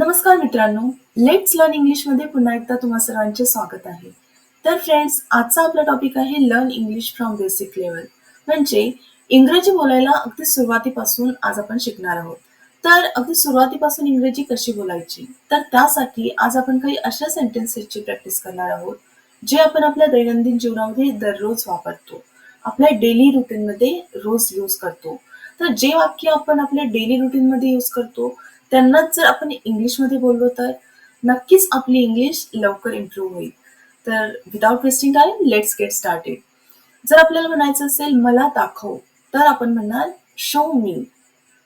नमस्कार मित्रांनो let's learn इंग्लिशमध्ये पुन्हा एकदा तुम्हा सर्वांचे स्वागत आहे. तर फ्रेंड्स आजचा आपला टॉपिक आहे learn English from basic level म्हणजे इंग्रजी बोलायला अगदी सुरुवातीपासून आज आपण शिकणार आहोत. तर अगदी सुरुवातीपासून इंग्रजी कशी बोलायची? तर त्यासाठी आज आपण काही अशा सेंटेन्सेसची प्रॅक्टिस करणार आहोत जे आपण आपल्या दैनंदिन जीवनामध्ये दररोज वापरतो. आपल्या डेली रुटीनमध्ये रोज यूज करतो. तर जे वाक्य आपण आपल्या डेली रुटीनमध्ये यूज करतो त्यांनाच जर आपण इंग्लिशमध्ये बोललो तर नक्कीच आपली इंग्लिश लवकर इम्प्रूव्ह होईल. तर without wasting time let's get started जर आपल्याला म्हणायचं असेल मला दाखव तर आपण म्हणणार शो मी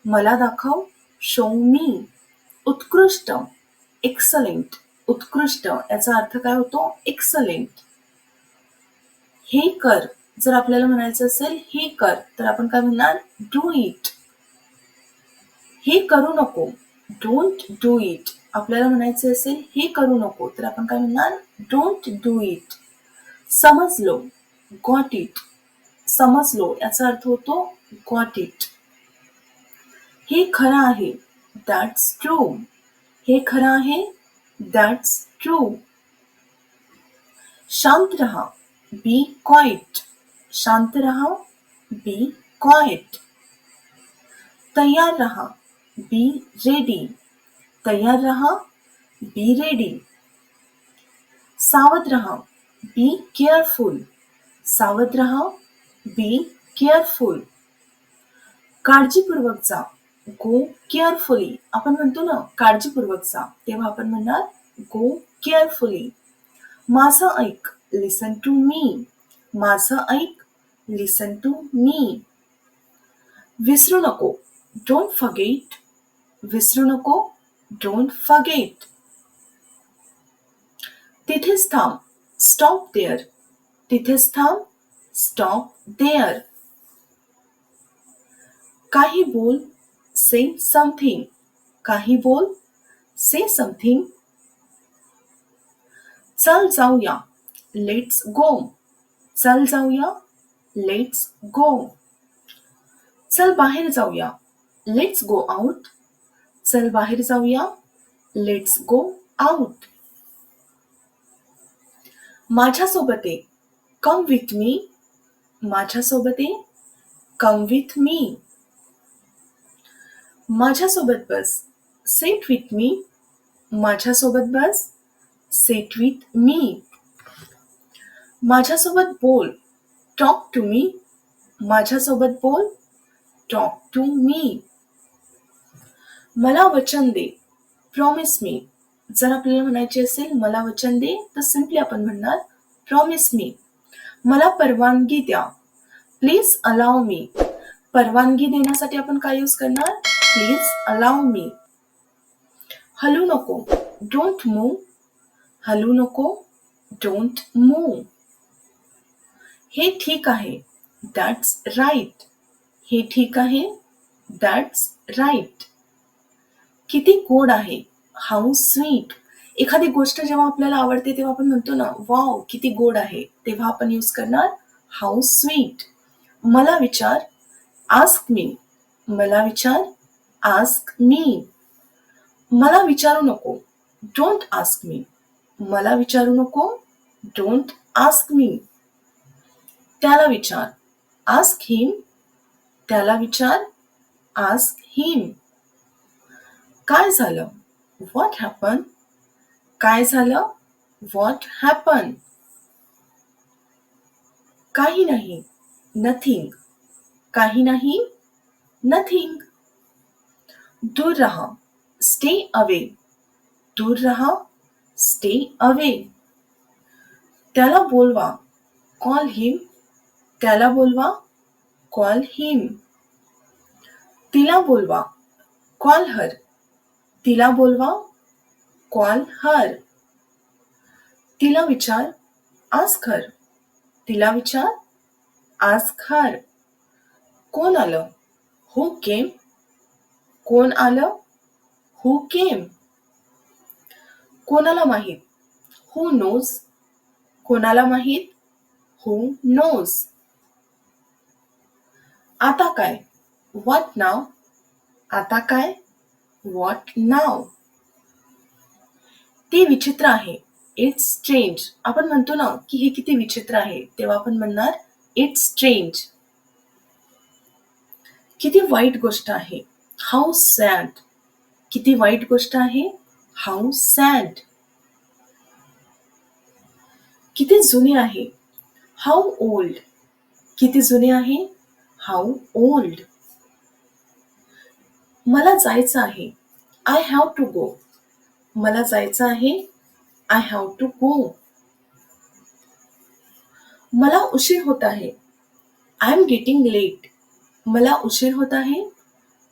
मला दाखव शो मी उत्कृष्ट एक्सलेंट उत्कृष्ट याचा अर्थ काय होतो? एक्सलेंट हे कर. जर आपल्याला म्हणायचं असेल हे कर तर आपण काय म्हणणार डू इट हे करू नको. Don't do it. आपल्याला म्हणायचे असेल हे करू नको. तर आपण काय म्हणणार? Don't do it. समजलो. Got it. समजलो. याचा अर्थ होतो गॉट इट. हे खरं आहे. दॅट्स ट्रू हे खरं आहे. दॅट्स ट्रू शांत रहा. बी क्वाइट शांत रहा. बी क्वाइट तयार रहा. Be ready. तयार रहा बी रेडी. सावध रहा बी केअरफुल. सावध रहा बी केअरफुल. काळजीपूर्वक जा गो केअरफुली. आपण म्हणतो ना काळजीपूर्वक जा. तेव्हा आपण म्हणणार गो केअरफुली. माझं ऐक लिसन टू मी. माझं ऐक लिसन टू मी. विसरू नको. डोंट फगेट विसरू नको डोंट फगेट तिथेच थांब स्टॉप देअर तिथेच थांब स्टॉप देअर काही बोल से समथिंग काही बोल से समथिंग चल जाऊया लेट्स गो चल जाऊया लेट्स गो चल बाहेर जाऊया लेट्स गो आउट चल बाहेर जाऊया. लेट्स गो आउट माझ्यासोबत ये. कम विथ मी माझ्यासोबत ये. कम विथ मी माझ्यासोबत बस. सेट विथ मी माझ्यासोबत बस. सेट विथ मी माझ्यासोबत बोल. टॉक टू मी माझ्यासोबत बोल. टॉक टू मी मला वचन दे. प्रॉमिस मी जर आपल्याला म्हणायचे असेल मला वचन दे तर सिम्पली आपण म्हणणार प्रॉमिस मी मला परवानगी द्या. प्लीज अलाव मी परवानगी देण्यासाठी आपण काय यूज करणार? प्लीज अलाव मी हलू नको. डोंट मूव हलू नको. डोंट मूव हे ठीक आहे. दॅट्स राईट हे ठीक आहे. दॅट्स राईट किती गोड आहे. हाऊ स्वीट एखादी गोष्ट जेव्हा आपल्याला आवडते तेव्हा आपण म्हणतो ना वाव किती गोड आहे. तेव्हा आपण यूज करणार हाऊ स्वीट मला विचार आस्क मी मला विचार आस्क मी मला विचारू नको डोंट आस्क मी मला विचारू नको डोंट आस्क मी त्याला विचार आस्क हिम त्याला विचार आस्क हिम काय झालं? व्हॉट हॅपन काय झालं? व्हॉट हॅपन काही नाही. नथिंग काही नाही. नथिंग दूर रहा. स्टे अवे दूर रहा. स्टे अवे त्याला बोलवा. कॉल हिम त्याला बोलवा. कॉल हिम तिला बोलवा. कॉल हर तिला बोलवा कॉल हर. तिला विचार आज खर. तिला विचार आज खर. कोण आलं? हु केम कोण आलं? हु केम कोणाला माहीत? हु नोज कोणाला माहीत? हु नोज आता काय? व्हॉट नाव आता काय? व्हॉट नाव ते विचित्र आहे. इट्स स्ट्रेंज आपण म्हणतो ना की हे किती विचित्र आहे. तेव्हा आपण म्हणणार इट्स स्ट्रेंज किती वाईट गोष्ट आहे. हाऊ सॅड किती वाईट गोष्ट आहे. हाऊ सॅड किती जुने आहे. हाऊ ओल्ड किती जुने आहे. हाऊ ओल्ड मला जायचं आहे. आय हॅव टू गो मला जायचं आहे. आय हॅव टू गो मला उशीर होत आहे. आय एम गेटिंग लेट मला उशीर होत आहे.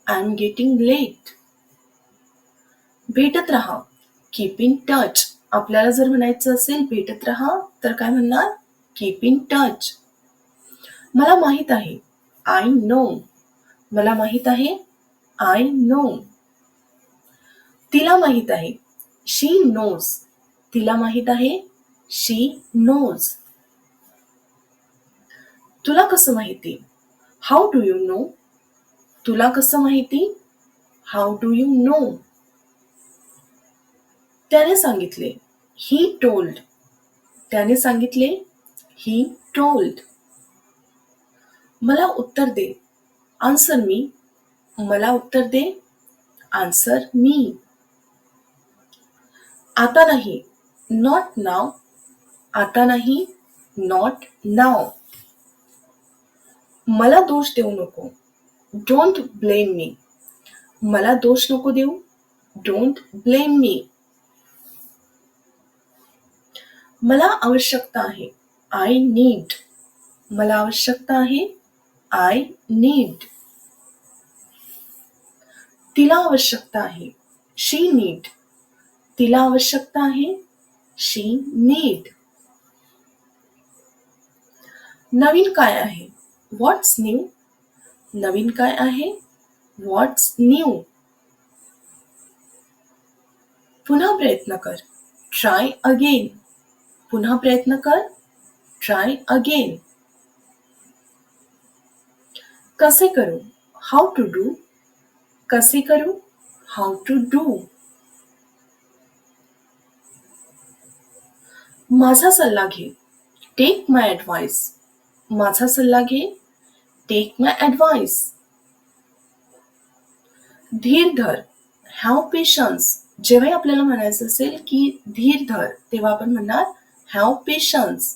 आय एम गेटिंग लेट भेटत राहा. कीप इन टच आपल्याला जर म्हणायचं असेल भेटत राहा तर काय म्हणणार? कीप इन टच मला माहीत आहे. आय नो मला माहीत आहे. आय नो तिला माहीत आहे. शी नोज तिला माहीत आहे. शी नोज तुला कसं माहिती? हाऊ डू यू नो तुला कसं माहिती? हाऊ डू यू नो त्याने सांगितले. ही टोल्ड त्याने सांगितले. ही टोल्ड मला उत्तर दे. आन्सर मी मला उत्तर दे. आन्सर मी आता नाही नॉट नाव आता नाही नॉट नाव मला दोष देऊ नको. डोंट ब्लेम मी मला दोष नको देऊ. डोंट ब्लेम मी मला आवश्यकता आहे. आय नीड मला आवश्यकता आहे. आय नीड तिला आवश्यकता आहे. शी नीड तिला आवश्यकता आहे. शी नीड नवीन काय आहे? व्हॉट्स न्यू नवीन काय आहे? व्हॉट्स न्यू पुन्हा प्रयत्न कर. ट्राय अगेन पुन्हा प्रयत्न कर. ट्राय अगेन कसे करू? हाऊ टू डू कसे करू? हाऊ टू डू माझा सल्ला घे. टेक माय ॲडवाईस माझा सल्ला घे. टेक माय ॲडवाईस धीर धर. हॅव पेशन्स जेव्हा आपल्याला म्हणायचं असेल की धीर धर तेव्हा आपण म्हणणार हॅव पेशन्स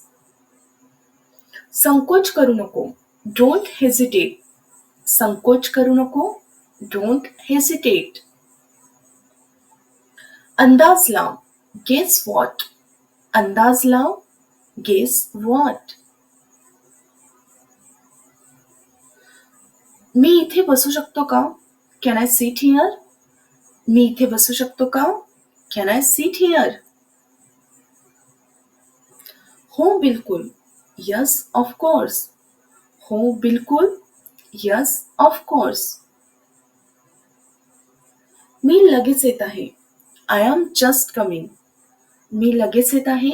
संकोच करू नको. डोंट हेजिटेट संकोच करू नको. डोंट हेजिटेट अंदाज लाव गेस वॉट अंदाज लाव गेस वॉट मी इथे बसू शकतो का? कॅन आय सीट हिअर मी इथे बसू शकतो का? कॅन आय सीट हिअर हो, बिलकुल. यस ऑफ़ कोर्स हो, बिलकुल. यस ऑफ़ कोर्स मी लगेच येत आहे. आय एम जस्ट कमिंग मी लगेच येत आहे.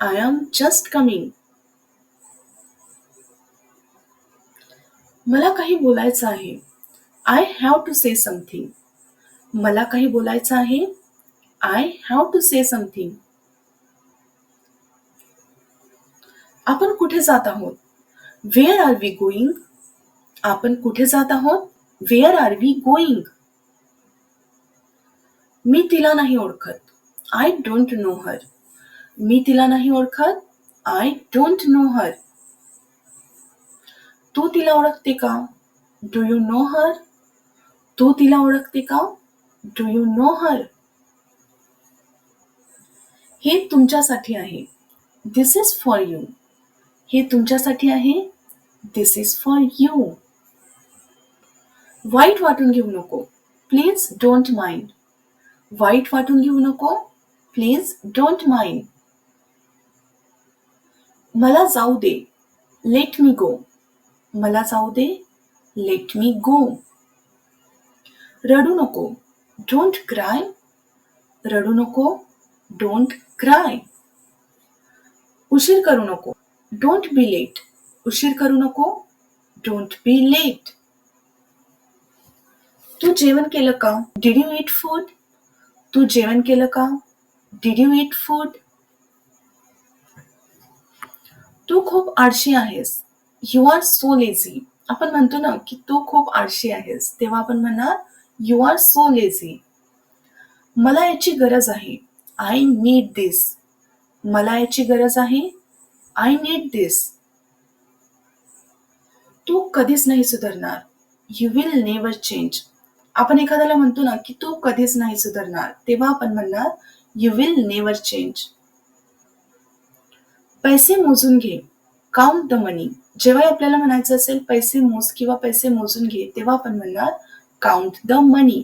आय एम जस्ट कमिंग मला काही बोलायचं आहे. I have to say something मला काही बोलायचं आहे. I have to say something आपण कुठे जात आहोत? वेअर आर वी गोईंग आपण कुठे जात आहोत? वेअर आर वी गोईंग मी तिला नाही ओळखत. आय डोंट नो हर मी तिला नाही ओळखत. आय डोंट नो हर तू तिला ओळखते का? डू यू नो हर तू तिला ओळखते का? डू यू नो हर हे तुमच्यासाठी आहे. दिस इज फॉर यू हे तुमच्यासाठी आहे. दिस इज फॉर यू वाईट वाटून घेऊ नको. प्लीज डोंट माइंड वाईट वाटून घेऊ नको. प्लीज डोंट माइंड मला जाऊ दे. लेट मी गो मला जाऊ दे. लेट मी गो रडू नको. डोंट क्राय रडू नको. डोंट क्राय उशीर करू नको. डोंट बी लेट उशीर करू नको. डोंट बी लेट तू जेवण केलं का? डिड यू इट फूड तू जेवण केलं का? डिड यू इट फूड तू खूप आळशी आहेस. यू आर सो लेझी आपण म्हणतो ना की तू खूप आळशी आहेस. तेव्हा आपण म्हणणार यू आर सो लेझी मला याची गरज आहे. आय नीड दिस मला याची गरज आहे. आय नीड दिस तू कधीच नाही सुधारणार. यू विल नेवर चेंज आपण एखाद्याला म्हणतो ना की तू कधीच नाही सुधारणार तेव्हा आपण म्हणणार यू विल नेवर चेंज पैसे मोजून घे. काउंट द मनी जेव्हा आपल्याला म्हणायचं असेल पैसे मोज किंवा पैसे मोजून घे तेव्हा आपण म्हणणार काउंट द मनी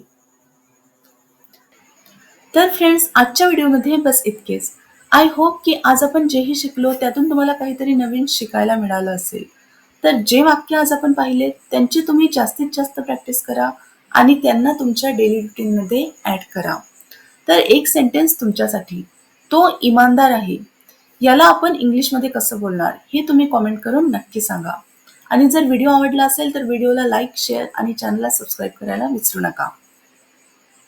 तर फ्रेंड्स आजच्या व्हिडिओमध्ये बस इतकेच. आय होप की आज आपण जेही शिकलो त्यातून तुम्हाला काहीतरी नवीन शिकायला मिळालं असेल. तर जे वाक्य आज आपण पाहिले त्यांची तुम्ही जास्तीत जास्त प्रॅक्टिस करा. आणि त्यांना तुमच्या डेली रुटीनमध्ये ॲड करा. तर एक सेंटेन्स तुमच्यासाठी. तो इमानदार आहे. याला आपण इंग्लिशमध्ये कसं बोलणार? हे तुम्ही कॉमेंट करून नक्की सांगा. आणि जर व्हिडिओ आवडला असेल तर व्हिडिओला लाईक शेअर आणि चॅनलला सबस्क्राईब करायला विसरू नका.